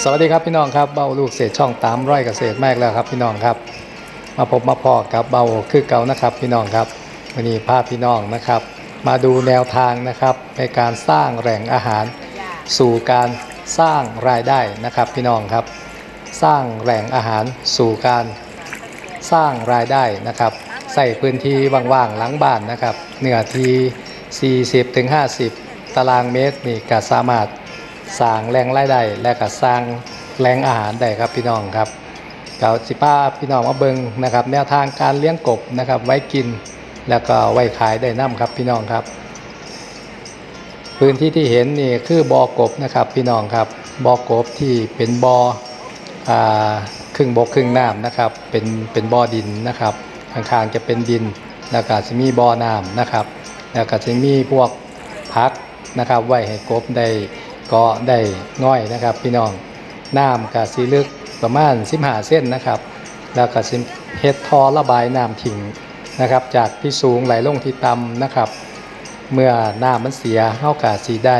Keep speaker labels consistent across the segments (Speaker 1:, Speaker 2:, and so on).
Speaker 1: สวัสดีครับพี่น้องครับเบ้าลูกเศษช่องตามร้อยเกษตรแมกแล้วครับพี่น้องครับ มาพบมาพอกับเบ้าคือเก่านะครับพี่น้องครับวันนี้พาพี่น้องนะครับ มาดูแนวทางนะครับในการสร้างแหล่งอาหาร สู่การสร้างรายได้นะครับพี่น้องครับ สร้างแหล่งอาหารสู่การสร้างรายได้นะครับใส่พื้นที่ว่างๆหลังบ้านนะครับเนื้อที่40-50 ตารางเมตรนี่ก็สามารถ สร้างแรงรายได้และก็สร้างแรงอาหารได้ครับพี่น้องครับเกาสิป้าพี่น้องมาเบิงนะครับ แนวทางการเลี้ยงกบนะครับ ไว้กินแล้วก็ไว้ขายได้น้ำครับพี่น้องครับ พื้นที่ที่เห็นนี่คือบ่อกบนะครับพี่น้องครับบ่อกบที่เป็นบ่ออครึ่งบกครึ่งน้ำนะครับ เป็นเป็นบ่อดินนะครับข้างๆจะเป็นดินแล้วก็จะมีบ่อน้ำนะครับแล้วก็จะมีพวกพักนะครับไว้ให้กบได้ ก็ได้ง่อยนะครับ พี่น้องน้ำกับสีลึกประมาณ15เส้นนะครับ แล้วก็สิเฮ็ดทอระบายน้ำทิ้งนะครับ จากที่สูงไหลลงที่ต่ำนะครับ เมื่อน้ำมันเสียเฮากะสีได้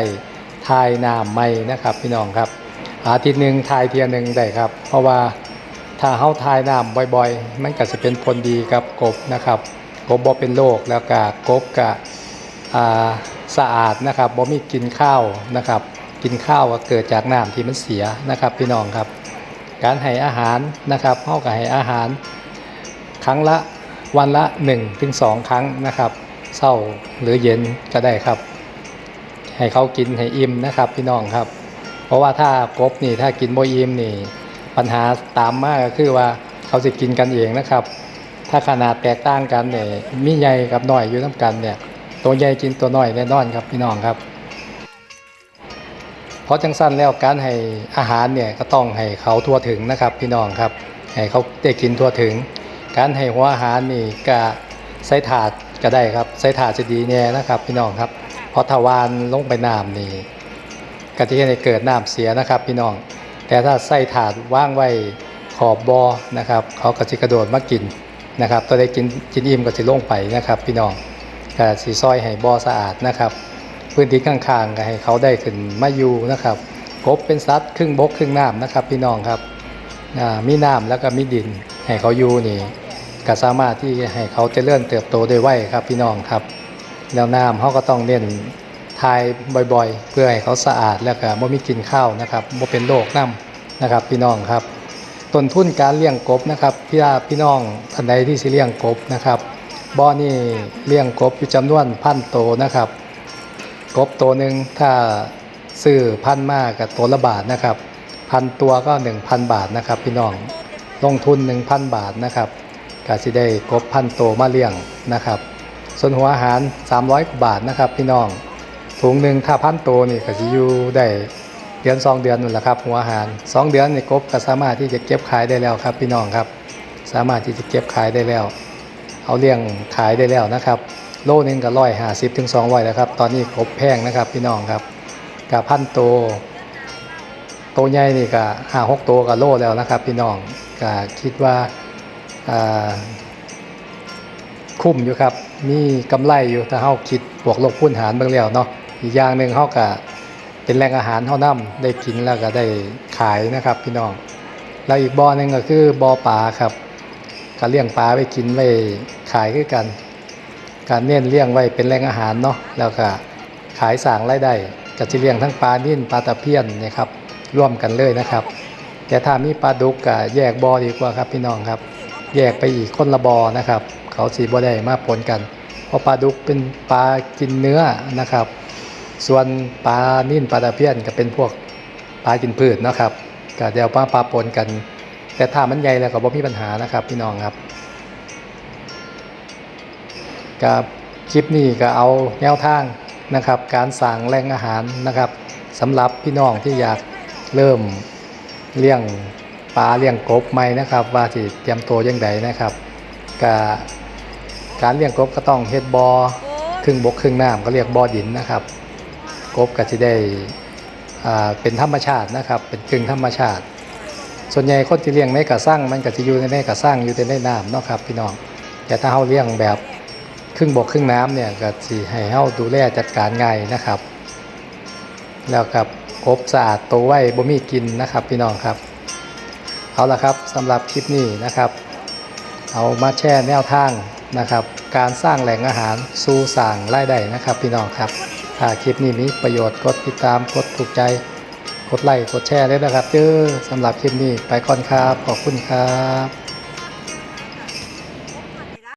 Speaker 1: ทายน้ำใหม่นะครับ พี่น้องครับ อาทิตย์หนึ่งทายเทียหนึ่งได้ครับ เพราะว่าถ้าเฮาทายน้ำบ่อยๆ มันก็จะเป็นผลดีกับกบนะครับกบบ่เป็นโรคแล้วก็กบกะสะอาดนะครับบ่มีกินข้าวนะครับ กินข้าวก็เกิดจากน้ำที่มันเสียนะครับพี่น้องครับ การให้อาหารนะครับเฮาก็ให้อาหาร ครั้งละวันละ1ถึง2ครั้งนะครับเช้าหรือเย็นก็ได้ครับ ให้เขากินให้อิ่มนะครับพี่น้องครับ เพราะว่าถ้ากบนี่ถ้ากินบ่อิ่มนี่ ปัญหาตามมาก็คือว่าเขาจะกินกันเองนะครับ ถ้าขนาดแตกต่างกันเนี่ยมีใหญ่กับน้อยอยู่น้ากันเนี่ยตัวใหญ่กินตัวน้อยแน่นอนครับพี่น้องครับ เพราะจังสั้นแล้วการให้อาหารเนี่ยก็ต้องให้เขาทั่วถึงนะครับพี่น้องครับให้เขาได้กินทั่วถึง การให้หัวอาหารนี่ก็ใส่ถาดก็ได้ครับใส่ถาดจะดีแน่นะครับ พี่น้องครับเพราะทวารลงไปน้ำนี่ก็จะให้เกิดน้ำเสียนะครับ พี่น้อง แต่ถ้าใส่ถาดว่างไว้ขอบบอนะครับเขาก็จะกระโดดมากินนะครับตัวได้กินกินอิ่มก็จะลงไปนะครับ พี่น้องก็สีซอยให้บอสะอาดนะครับ พื้นที่ข้างๆก็ให้เขาได้ขึ้นมาอยู่นะครับกบเป็นสัตว์ครึ่งบกครึ่งน้ำนะครับ พี่น้องครับมีน้ำแล้วก็มีดินให้เขาอยู่นี่ก็สามารถที่ให้เขาเจริญเติบโตได้ไวครับพี่น้องครับ แล้วน้ำเขาก็ต้องเน้นทายบ่อยๆ เพื่อให้เขาสะอาดแล้วก็บ่มีกินข้าวนะครับบ่เป็นโรคน้ำนะครับ พี่น้องครับต้นทุนการเลี้ยงกบนะครับพี่อาพี่น้องท่านใดที่สิเลี้ยงกบนะครับบ่อนี่เลี้ยงกบอยู่จำนวนพันโตนะครับ กบตัวหนึ่งถ้าซื้อพันมากกับตัวละบาทนะครับ พันตัวก็ 1,000 บาทนะครับ พี่น้องลงทุน 1,000 บาทนะครับก็สิได้กบพันตัวมาเลี้ยงนะครับ ส่วนหัวอาหาร 300กว่าบาทนะครับ พี่น้องถุงหนึ่งถ้าพันตัวนี่ก็จะอยู่ได้เดือน2เดือนนั่นแหละครับหัวอาหาร 2 เดือนนี่กบก็สามารถที่จะเก็บขายได้แล้วครับ พี่น้องครับ สามารถที่จะเก็บขายได้แล้ว เอาเลี้ยงขายได้แล้วนะครับ โลหนึงก็ร้อยห้าสิบถึงสองร้อยแล้วครับ ตอนนี้กบแพงนะครับพี่น้องครับกับพันโตวโตใหญ่นี่ก็ห้าหกโตวกับโลแล้วนะครับ พี่น้องก็คิดว่าคุ้มอยู่ครับมีกำไรอยู่ถ้าเฮาคิดบวกลบคูณหารเบิ่งแล้วเนาะอีกอย่างหนึ่งเฮาก็เป็นแหล่งอาหารเฮานํได้กินแล้วก็ได้ขายนะครับ พี่น้องแล้วอีกบ่อหนึงก็คือบ่อปลาครับก็เลี้ยงปลาไว้กินไว้ขายคือกัน การเน้นเลี้ยงไว้เป็นแหล่งอาหารเนาะแล้วก็ขายสางรายได้ก็จะเลี้ยงทั้งปลานิ่นปลาตะเพียนนะครับร่วมกันเลยนะครับ แต่ถ้ามีปลาดุกก็แยกบอดีกว่าครับพี่น้องครับ แยกไปอีกคนละบอนะครับ เขาสีบ่ได้มาปนกัน เพราะปลาดุกเป็นปลากินเนื้อนะครับ ส่วนปลานิ่นปลาตะเพียนก็เป็นพวกปลากินพืชนะครับก็เดี๋ยวปลาปลาปนกัน แต่ถ้ามันใหญ่แล้วก็บ่มีปัญหานะครับพี่น้องครับ กับคลิปนี้ก็เอาแนวทางนะครับ การสั่งแหล่งอาหารนะครับสำหรับพี่น้องที่อยากเริ่มเลี้ยงปลาเลี้ยงกบใหม่นะครับ ว่าสิเตรียมตัวยังไงนะครับกับการเลี้ยงกบก็ต้องเฮ็ดบอ่อครึ่งบกครึ่งน้ำก็เรียกบ่อดินนะครับ กบก็จะได้อ่าเป็นธรรมชาตินะครับ เป็นกึ่งธรรมชาติ ส่วนใหญ่คนที่เลี้ยงในกระสังมันก็จะอยู่ในกระสังอยู่ในน้ำเนาะครับพี่น้องแต่ถ้าเราเลี้ยงแบบ รึ่งบกครึ่งน้ำเนี่ยก็สิให้เฮาดูแลจัดการง่ายนะครับ แล้วกับอบสะอาดตัวไว้บ่มีกินนะครับพี่น้องครับ เอาละครับสำหรับคลิปนี้นะครับ เอามาแช่แนวทางนะครับ การสร้างแหล่งอาหารสู่สร้างรายได้นะครับ พี่น้องครับถ้าคลิปนี้มีประโยชน์กดติดตามกดถูกใจกดไลค์กดแชร์ด้วยนะครับเด้อสำหรับคลิปนี้ไปก่อนครับขอบคุณครับ